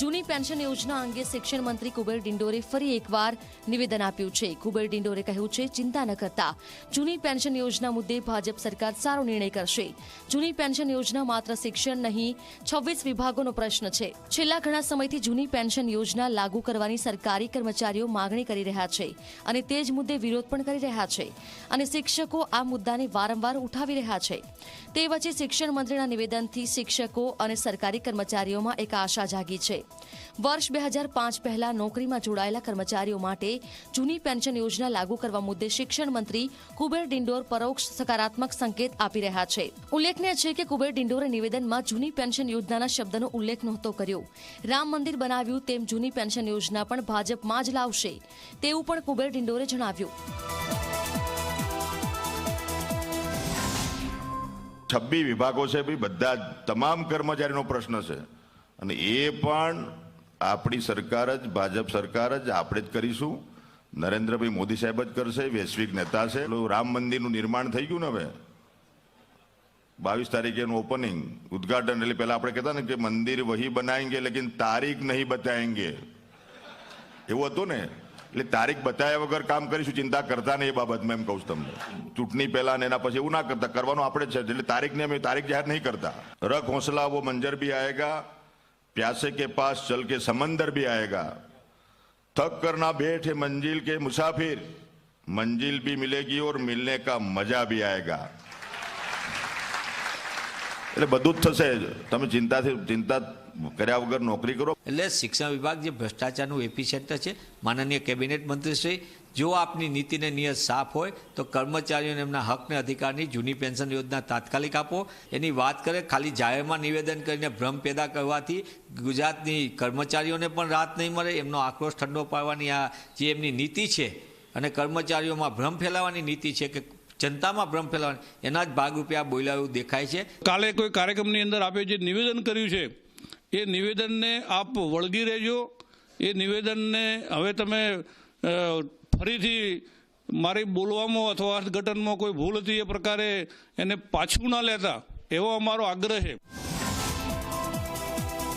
જૂની પેન્શન યોજના અંગે શિક્ષણ મંત્રી કુબેર ડિંડોરે ફરી એકવાર નિવેદન આપ્યું છે. કુબેર ડિંડોરે કહ્યું છે, ચિંતા ન કરતા. જૂની પેન્શન યોજના મુદ્દે ભાજપ સરકાર સારો નિર્ણય કરશે. જૂની પેન્શન યોજના માત્ર શિક્ષણ નહીં, છવ્વીસ વિભાગોનો પ્રશ્ન છે. છેલ્લા ઘણા સમયથી જૂની પેન્શન યોજના લાગુ કરવાની સરકારી કર્મચારીઓ માગણી કરી રહ્યા છે અને તે જ મુદ્દે વિરોધ પણ કરી રહ્યા છે અને શિક્ષકો આ મુદ્દાને વારંવાર ઉઠાવી રહ્યા છે. તે વચ્ચે શિક્ષણ મંત્રીના નિવેદનથી શિક્ષકો અને સરકારી કર્મચારીઓમાં એક આશા જાગી છે. વર્ષ બે હજાર પાંચ પહેલા નોકરીમાં જોડાયેલા કર્મચારીઓ માટે જૂની પેન્શન યોજના લાગુ કરવા મુદ્દે શિક્ષણ મંત્રી કુબેર ડિંડોર પરોક્ષ સકારાત્મક સંકેત આપી રહ્યા છે. ઉલ્લેખનીય છે કે કુબેર ડિંડોરે નિવેદનમાં જૂની પેન્શન યોજનાના શબ્દનો ઉલ્લેખ નહોતો કર્યો. રામ મંદિર બનાવ્યું તેમ જૂની પેન્શન યોજના પણ ભાજપમાં જ લાવશે, તેવું પણ કુબેર ડિંડોરે જણાવ્યું. છબ્બી વિભાગો છે ભાઈ, બધા તમામ કર્મચારીનો પ્રશ્ન છે. અને એ પણ આપણી સરકાર જ, ભાજપ સરકાર જ, આપણે જ કરીશું. નરેન્દ્રભાઈ મોદી સાહેબ જ કરશે, વૈશ્વિક નેતા છે. રામ મંદિરનું નિર્માણ થઈ ગયું ને હવે? બાવીસ તારીખે એનું ઓપનિંગ ઉદઘાટન, એટલે પહેલા આપણે કહેતા ને કે મંદિર વહી બનાવેંગે લેકિન તારીખ નહીં બતાવેંગે એવું હતું ને? એટલે તારીખ બતાવ્યા વગર કામ કરીશું, ચિંતા કરતા નહીં એ બાબતમાં એમ કહું તમને. ચૂંટણી પહેલા ને એના પછી એવું ના કરતા, કરવાનું આપણે છે, એટલે તારીખને અમે તારીખ જાહેર નહીં કરતા. રખ હોસલા વો મંજર બી આયેગા प्यासे के पास चल के समंदर भी आएगा थक कर ना बैठे मंजिल के मुसाफिर मंजिल भी मिलेगी और मिलने का मजा भी आएगा એટલે બધું જ થશે જ. તમે ચિંતાથી ચિંતા કર્યા વગર નોકરી કરો એટલે શિક્ષણ વિભાગ જે ભ્રષ્ટાચારનું એપી સેન્ટર છે માનનીય કેબિનેટ મંત્રીશ્રી જો આપની નીતિને નિયત સાફ હોય, તો કર્મચારીઓને એમના હકને અધિકારની જૂની પેન્શન યોજના તાત્કાલિક આપો. એની વાત કરે, ખાલી જાહેરમાં નિવેદન કરીને ભ્રમ પેદા કરવાથી ગુજરાતની કર્મચારીઓને પણ રાહત નહીં મળે. એમનો આક્રોશ ઠંડો પાડવાની આ જે એમની નીતિ છે અને કર્મચારીઓમાં ભ્રમ ફેલાવાની નીતિ છે કે જનતામાં ભ્રમ ફેલાવાની, એના જ ભાગરૂપે આ બોલાવ્યું દેખાય છે. કાલે કોઈ કાર્યક્રમની અંદર આપે જે નિવેદન કર્યું છે, એ નિવેદનને આપ વળગી રહેજો. એ નિવેદનને હવે તમે ફરીથી મારી બોલવામાં અથવા અર્થઘટનમાં કોઈ ભૂલ હતી એ પ્રકારે એને પાછું ના લેતા એવો અમારો આગ્રહ છે.